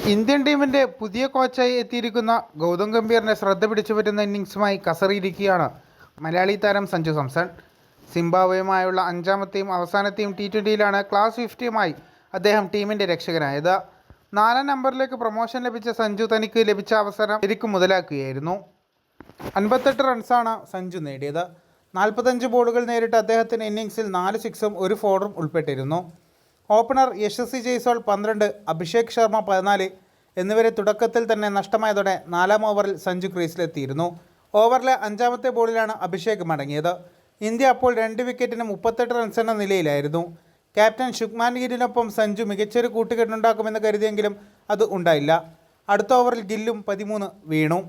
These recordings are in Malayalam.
ഇന്ത്യൻ ടീമിന്റെ പുതിയ കോച്ചായി എത്തിയിരിക്കുന്ന ഗൗതം ഗംഭീറിനെ ശ്രദ്ധ പിടിച്ചു പറ്റുന്ന ഇന്നിങ്സുമായി കസറിയിരിക്കുകയാണ് മലയാളി താരം സഞ്ജു സംസൺ. സിംബാബ്വേയുമായുള്ള അഞ്ചാമത്തെയും അവസാനത്തെയും ടി ട്വന്റിയിലാണ് ക്ലാസ് ഫിഫ്റ്റിയുമായി അദ്ദേഹം ടീമിന്റെ രക്ഷകനായത്. നാലാം നമ്പറിലേക്ക് പ്രൊമോഷൻ ലഭിച്ച സഞ്ജു തനിക്ക് ലഭിച്ച അവസരം ശരിക്കും മുതലാക്കുകയായിരുന്നു. അൻപത്തെട്ട് റൺസാണ് സഞ്ജു നേടിയത്. നാൽപ്പത്തഞ്ച് ബോളുകൾ നേരിട്ട് അദ്ദേഹത്തിന് ഇന്നിങ്സിൽ നാല് സിക്സും ഒരു ഫോറും ഉൾപ്പെട്ടിരുന്നു. ഓപ്പണർ യശസ്വി ജയ്സോൾ പന്ത്രണ്ട് അഭിഷേക് ശർമ്മ പതിനാല് എന്നിവരെ തുടക്കത്തിൽ തന്നെ നഷ്ടമായതോടെ നാലാം ഓവറിൽ സഞ്ജു ക്രീസിലെത്തിയിരുന്നു. ഓവറിലെ അഞ്ചാമത്തെ ബോളിലാണ് അഭിഷേക് മടങ്ങിയത്. ഇന്ത്യ അപ്പോൾ രണ്ട് വിക്കറ്റിന് മുപ്പത്തെട്ട് റൺസ് എന്ന നിലയിലായിരുന്നു. ക്യാപ്റ്റൻ ശുക്മാൻ ഗില്ലിനൊപ്പം സഞ്ജു മികച്ചൊരു കൂട്ടുകെട്ടുണ്ടാക്കുമെന്ന് കരുതിയെങ്കിലും അത് ഉണ്ടായില്ല. അടുത്ത ഓവറിൽ ഗില്ലും പതിമൂന്ന് വീണു.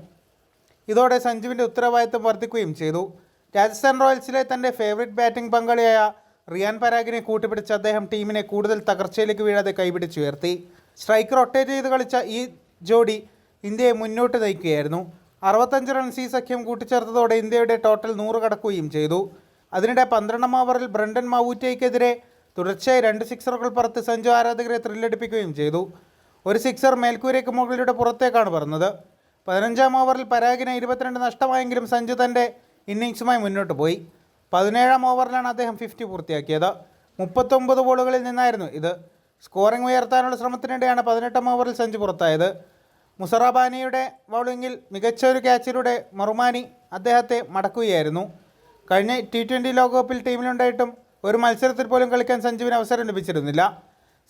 ഇതോടെ സഞ്ജുവിന്റെ ഉത്തരവാദിത്തം വർദ്ധിക്കുകയും ചെയ്തു. രാജസ്ഥാൻ റോയൽസിലെ തന്റെ ഫേവറിറ്റ് ബാറ്റിംഗ് പങ്കാളിയായ റിയാൻ പരാഗിനെ കൂട്ടുപിടിച്ച അദ്ദേഹം ടീമിനെ കൂടുതൽ തകർച്ചയിലേക്ക് വീഴാതെ കൈപിടിച്ചുയർത്തി സ്ട്രൈക്ക് റൊട്ടേറ്റ് ചെയ്ത് കളിച്ച ഈ ജോഡി ഇന്ത്യയെ മുന്നോട്ട് നയിക്കുകയായിരുന്നു. അറുപത്തഞ്ച് റൺസ് ഈ സഖ്യം കൂട്ടിച്ചേർത്തതോടെ ഇന്ത്യയുടെ ടോട്ടൽ നൂറ് കടക്കുകയും ചെയ്തു. അതിനിടെ പന്ത്രണ്ടാം ഓവറിൽ ബ്രണ്ടൻ മാവൂറ്റയ്ക്കെതിരെ തുടർച്ചയായി രണ്ട് സിക്സറുകൾ പുറത്ത് സഞ്ജു ആരാധകരെ ത്രില്ലടിപ്പിക്കുകയും ചെയ്തു. ഒരു സിക്സർ മേൽക്കൂരയ്ക്ക് മുകളിലൂടെ പുറത്തേക്കാണ് പറഞ്ഞത് പതിനഞ്ചാം ഓവറിൽ പരാഗിന് ഇരുപത്തിരണ്ട് നഷ്ടമായെങ്കിലും സഞ്ജു തന്റെ ഇന്നിങ്സുമായി മുന്നോട്ട് പോയി. പതിനേഴാം ഓവറിലാണ് അദ്ദേഹം ഫിഫ്റ്റി പൂർത്തിയാക്കിയത്. മുപ്പത്തൊമ്പത് ബോളുകളിൽ നിന്നായിരുന്നു ഇത്. സ്കോറിംഗ് ഉയർത്താനുള്ള ശ്രമത്തിനിടെയാണ് പതിനെട്ടാം ഓവറിൽ സെഞ്ച് പുറത്തായത്. മുസറാബാനിയുടെ ബൗളിങ്ങിൽ മികച്ച ഒരു ക്യാച്ചിലൂടെ മറുമാനി അദ്ദേഹത്തെ മടക്കുകയായിരുന്നു. കഴിഞ്ഞ ടി ട്വന്റി ലോകകപ്പിൽ ടീമിലുണ്ടായിട്ടും ഒരു മത്സരത്തിൽ പോലും കളിക്കാൻ സഞ്ജുവിന് അവസരം ലഭിച്ചിരുന്നില്ല.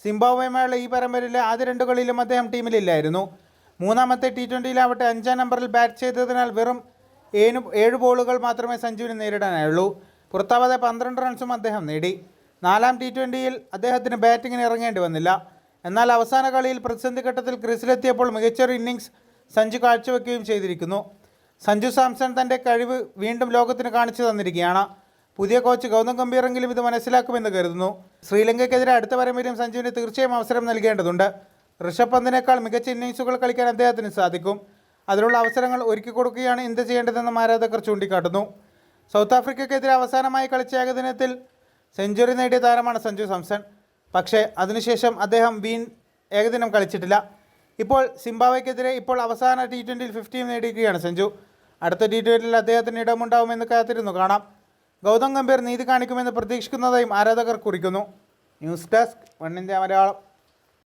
സിംബാബ്വേമായുള്ള ഈ പരമ്പരയിലെ ആദ്യ രണ്ട് കളിയിലും അദ്ദേഹം ടീമിലില്ലായിരുന്നു. മൂന്നാമത്തെ ടി ട്വന്റിയിലാവട്ടെ അഞ്ചാം നമ്പറിൽ ബാറ്റ് ചെയ്തതിനാൽ വെറും ഏഴ് ഏഴ് ബോളുകൾ മാത്രമേ സഞ്ജുവിന് നേരിടാനായുള്ളൂ. പുറത്താവാതെ പന്ത്രണ്ട് റൺസും അദ്ദേഹം നേടി. നാലാം ടി ട്വന്റിയിൽ അദ്ദേഹത്തിന് ബാറ്റിങ്ങിന് ഇറങ്ങേണ്ടി വന്നില്ല. എന്നാൽ അവസാന കളിയിൽ പ്രതിസന്ധി ഘട്ടത്തിൽ ക്രീസിലെത്തിയപ്പോൾ മികച്ചൊരു ഇന്നിങ്സ് സഞ്ജു കാഴ്ചവെക്കുകയും ചെയ്തിരിക്കുന്നു. സഞ്ജു സാംസൺ തന്റെ കഴിവ് വീണ്ടും ലോകത്തിന് കാണിച്ചു തന്നിരിക്കുകയാണ്. പുതിയ കോച്ച് ഗൗതം ഗംഭീറെങ്കിലും ഇത് മനസ്സിലാക്കുമെന്ന് കരുതുന്നു. ശ്രീലങ്കയ്ക്കെതിരെ അടുത്ത പരമ്പരയും സഞ്ജുവിന് തീർച്ചയായും അവസരം നൽകേണ്ടതുണ്ട്. ഋഷഭ് പന്തിനേക്കാൾ മികച്ച ഇന്നിങ്സുകൾ കളിക്കാൻ അദ്ദേഹത്തിന് സാധിക്കും. അതിനുള്ള അവസരങ്ങൾ ഒരുക്കി കൊടുക്കുകയാണ് ഇന്ത്യ ചെയ്യേണ്ടതെന്നും ആരാധകർ ചൂണ്ടിക്കാട്ടുന്നു. സൗത്ത് ആഫ്രിക്കക്കെതിരെ അവസാനമായി കളിച്ച ഏകദിനത്തിൽ സെഞ്ചുറി നേടിയ താരമാണ് സഞ്ജു സാംസൺ. പക്ഷേ അതിനുശേഷം അദ്ദേഹം വീൺ ഏകദിനം കളിച്ചിട്ടില്ല. ഇപ്പോൾ സിംബാബ്വെക്കെതിരെ ഇപ്പോൾ അവസാന ടി ട്വന്റിയിൽ ഫിഫ്റ്റിയും നേടിയിരിക്കുകയാണ് സഞ്ജു അടുത്ത ടി ട്വന്റിയിൽ അദ്ദേഹത്തിന് ഇടമുണ്ടാവുമെന്ന് കാത്തിരുന്നു കാണാം. ഗൗതം ഗംഭീർ നീതി കാണിക്കുമെന്ന് പ്രതീക്ഷിക്കുന്നതായും ആരാധകർ കുറിക്കുന്നു. News desk one India Malayalam.